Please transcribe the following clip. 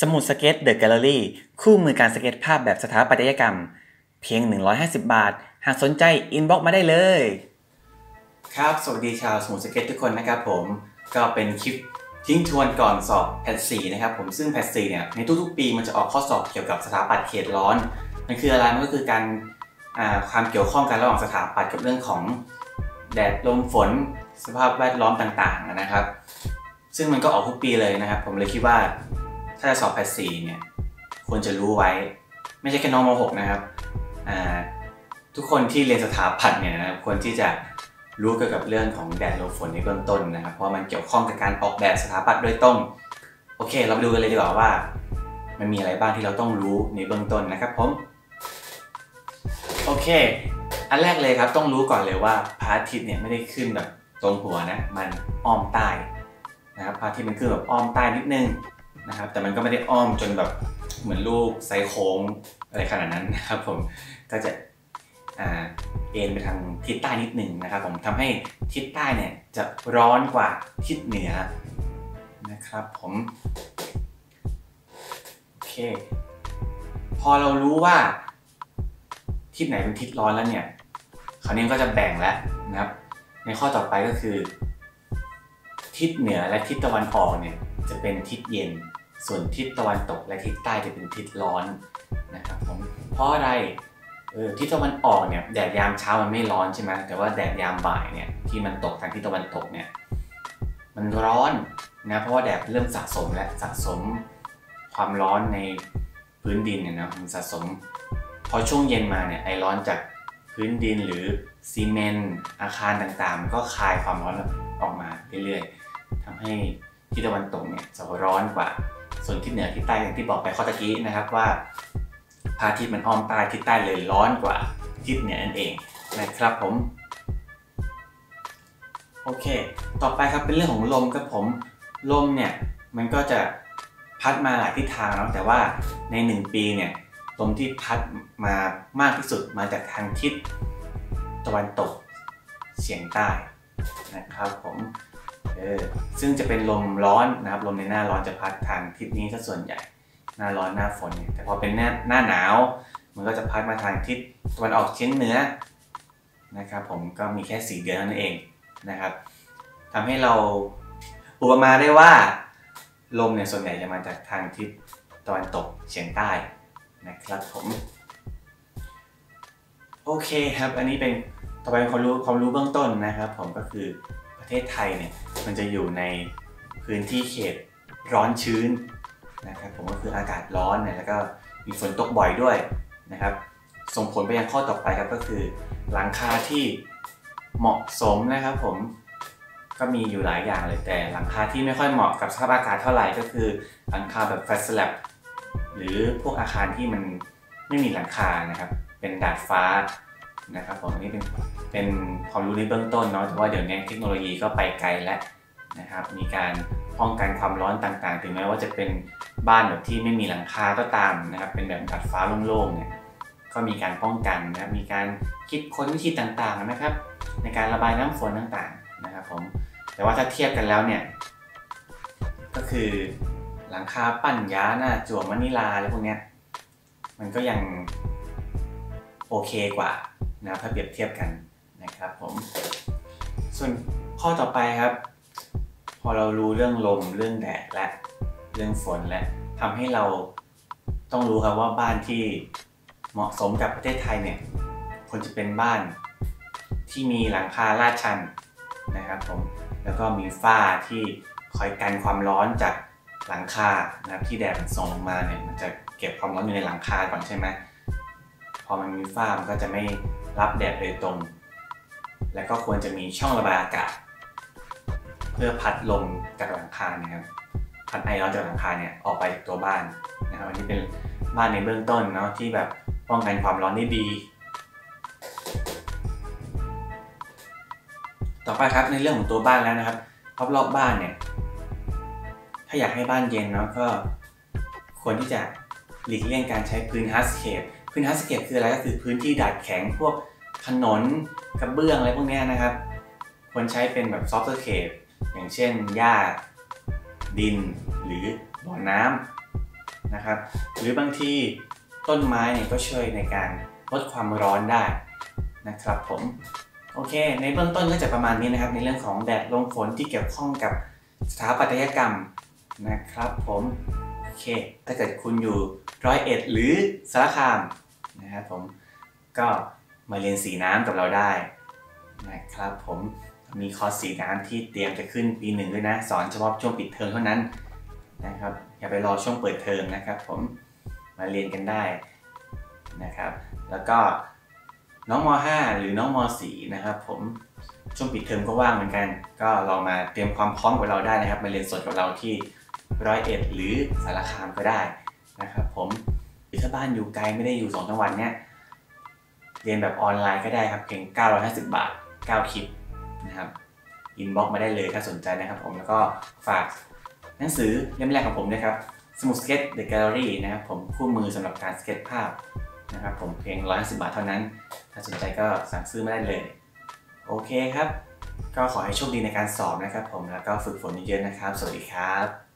สมุดสเก็ตเดอะแกลเลอรี่คู่มือการสเก็ตภาพแบบสถาปัตยกรรม เพียง 150 บาท หากสนใจอินบ็อกมาได้เลย ครับ สวัสดีชาวสมุดสเก็ตทุกคนนะครับผมก็เป็นคลิปทิ้งทวนก่อนสอบแพท4นะครับผมซึ่งแพท4เนี่ยในทุกๆ ปีมันจะออกข้อสอบเกี่ยวกับสถาปัตย์เขตร้อน มันคืออะไรมันก็คือการความเกี่ยวข้องกันระหว่างสถาปัตย์กับเรื่องของแดดลมฝนสภาพแวดล้อมต่างๆนะครับ ซึ่งมันก็ออกทุกปีเลยนะครับ ผมเลยคิดว่า ถ้าจะสอบแพทสี่เนี่ยควรจะรู้ไว้ ไม่ใช่แค่น้องม .6 นะครับทุกคนที่เรียนสถาปัตย์เนี่ยนะครับควรที่จะรู้เกี่ยวกับเรื่องของแดดลมฝนในเบื้องต้นนะครับ เพราะมันเกี่ยวข้องกับการออกแบบสถาปัตย์โดยตรงโอเค เราไปดูกันเลยดีกว่าว่า มันมีอะไรบ้างที่เราต้องรู้ในเบื้องต้นนะครับผมโอเค อันแรกเลยครับต้องรู้ก่อนเลยว่าพระอาทิตย์เนี่ยไม่ได้ขึ้นแบบตรงหัวนะ มันอ้อมใต้นะครับพระอาทิตย์มันขึ้นแบบอ้อมใต้นิดนึง นะครับ แต่มันก็ไม่ได้อ้อมจนแบบเหมือนลูกไซโค้งอะไรขนาดนั้นนะครับผมก็จะเอ็นไปทางทิศใต้นิดหนึ่งนะครับ ผมทำให้ทิศใต้เนี่ยจะร้อนกว่าทิศเหนือนะครับ ผมโอเค พอเรารู้ว่าทิศไหนเป็นทิศร้อนแล้วเนี่ยคราวนี้ก็จะแบ่งแล้วนะครับ ในข้อต่อไปก็คือ ทิศเหนือและทิศตะวันออกเนี่ยจะเป็นทิศเย็น ส่วนทิศตะวันตกและทิศใต้จะเป็นทิศร้อนนะครับผมเพราะอะไรเออทิศตะวันออกเนี่ยแดดยามเช้ามันไม่ร้อนใช่ไหมแต่ว่าแดดยามบ่ายเนี่ยที่มันตกทางทิศตะวันตกเนี่ยมันร้อนนะเพราะว่าแดดเริ่มสะสมและสะสมความร้อนในพื้นดินเนี่ยนะมันสะสมพอช่วงเย็นมาเนี่ยไอร้อนจากพื้นดินหรือซีเมนต์อาคารต่างๆมันก็คายความร้อนออกมาเรื่อยๆทำให้ทิศตะวันตกเนี่ยจะร้อนกว่า ส่วนทิศเหนือทิศใต้อย่างที่บอกไปข้อตะกี้นะครับว่าพระอาทิตย์มันอ้อมใต้ทิศใต้เลยร้อนกว่าทิศเหนือนั่นเองนะครับผมโอเค ต่อไปครับเป็นเรื่องของลมครับผม ลมเนี่ยมันก็จะพัดมาหลายทิศทางเนาะแต่ว่าใน 1 ปีเนี่ยลมที่พัดมามากที่สุดมาจากทางทิศตะวันตกเฉียงใต้นะครับผม ซึ่งจะเป็นลมร้อนนะครับลมในหน้าร้อนจะพัดทางทิศนี้ซะส่วนใหญ่หน้าร้อนหน้าฝนเนี่ยแต่พอเป็นหน้าหน้าหนาว มันก็จะพัดมาทางทิศตะวันออกเฉียงเหนือนะครับผมก็มีแค่สีเดือนนั่นเองนะครับทำให้เราอุปมาได้ว่าลมเนี่ยส่วนใหญ่จะมาจากทางทิศตะวันตกเฉียงใต้นะครับผมโอเคครับ อันนี้เป็นต่อไปความรู้ความรู้เบื้องต้นนะครับ ผมก็คือ เทศไทยเนี่ยมันจะอยู่ในพื้นที่เขตร้อนชื้นนะครับผมก็คืออากาศร้อนเนี่ยแล้วก็มีฝนตกบ่อยด้วยนะครับ ส่งผลไปยังข้อต่อไปครับก็คือหลังคาที่เหมาะสมนะครับผมก็มีอยู่หลายอย่างเลยแต่หลังคาที่ไม่ค่อยเหมาะกับสภาพอากาศเท่าไหร่ก็คือหลังคาแบบแฟลตสลับหรือพวกอาคารที่มันไม่มีหลังคานะครับ เป็นดาดฟ้า นะครับผมอันนี้เป็นเป็นความรู้ในเบื้องต้นเนาะแต่ว่าเดี๋ยวนี้เทคโนโลยีก็ไปไกลแล้วนะครับ มีการป้องกันความร้อนต่างๆ ถึงแม้ว่าจะเป็นบ้านแบบที่ไม่มีหลังคาก็ตามนะครับ เป็นแบบดาดฟ้าโล่งๆเนี่ยก็มีการป้องกันนะครับ มีการคิดค้นวิธีต่างๆนะครับ ในการระบายน้ำฝนต่างๆนะครับผมแต่ว่าถ้าเทียบกันแล้วเนี่ยก็คือหลังคาปั้นยาหน้าจั่วมะนิลาอะไรพวกเนี้ยมันก็ยังโอเคกว่า นะถ้าเปรียบเทียบกันนะครับผมส่วนข้อต่อไปครับ พอเรารู้เรื่องลมเรื่องแดดและเรื่องฝนและทำให้เราต้องรู้ครับว่าบ้านที่เหมาะสมกับประเทศไทยเนี่ยควรจะเป็นบ้านที่มีหลังคาลาดชันนะครับผมแล้วก็มีฝ้าที่คอยกันความร้อนจากหลังคานะครับที่แดดส่องลงมาเนี่ยมันจะเก็บความร้อนอยู่ในหลังคาก่อนใช่ไหมพอมันมีฝ้ามันก็จะไม่ รับแดดโดยตรง และก็ควรจะมีช่องระบายอากาศ เพื่อพัดลมจากหลังคานะครับพัดไอร้อนจากหลังคาเนี่ยออกไปจากตัวบ้านนะครับอันนี้เป็นบ้านในเบื้องต้นเนาะที่แบบป้องกันความร้อนได้ดี ต่อไปครับในเรื่องของตัวบ้านแล้วนะครับรอบรอบบ้านเนี่ยถ้าอยากให้บ้านเย็นเนาะก็ควรที่จะหลีกเลี่ยงการใช้พื้นฮัสเคป พื้นฮัสเคปคืออะไรก็คือพื้นที่ดาดแข็งพวกถนนกระเบื้องอะไรพวกนี้นะครับ ควรใช้เป็นแบบซอฟต์เคปอย่างเช่นหญ้าดินหรือบ่อน้ำนะครับ หรือบางทีต้นไม้เนี่ยก็ช่วยในการลดความร้อนได้นะครับผมโอเค ในเบื้องต้นก็จะประมาณนี้นะครับ ในเรื่องของแดดลมฝนที่เกี่ยวข้องกับสถาปัตยกรรมนะครับผม เค ถ้าเกิดคุณอยู่ร้อยเอ็ดหรือสารคามนะครับผมก็มาเรียนสีน้ำกับเราได้นะครับผมมีคอร์สสีน้ำที่เตรียมจะขึ้นปีหนึ่งด้วยนะ สอนเฉพาะช่วงปิดเทอมเท่านั้นนะครับอย่าไปรอช่วงเปิดเทอมนะครับผมมาเรียนกันได้นะครับ แล้วก็น้องม .5 หรือน้องม .4 นะครับผมช่วงปิดเทอมก็ว่างเหมือนกัน ก็ลองมาเตรียมความพร้อมกับเราได้นะครับ มาเรียนสดกับเราที่ ร้อยเอ็ดหรือสารคามก็ได้นะครับผมหรือถ้าบ้านอยู่ไกลไม่ได้อยู่สองจังหวัดเนี้ยเรียนแบบออนไลน์ก็ได้ครับเพียง 950 บาท 9 คลิปนะครับอินบ็อกมาได้เลยถ้าสนใจนะครับผมแล้วก็ฝากหนังสือเล่มแรกของผมนะครับสมุดสเก็ต The Gallery นะครับผมคู่มือสำหรับการสเก็ตภาพนะครับผมเพียง 150 บาทเท่านั้น ถ้าสนใจก็สั่งซื้อมาได้เลย โอเคครับ ก็ขอให้โชคดีในการสอบนะครับผมแล้วก็ฝึกฝนเยอะๆนะครับ สวัสดีครับ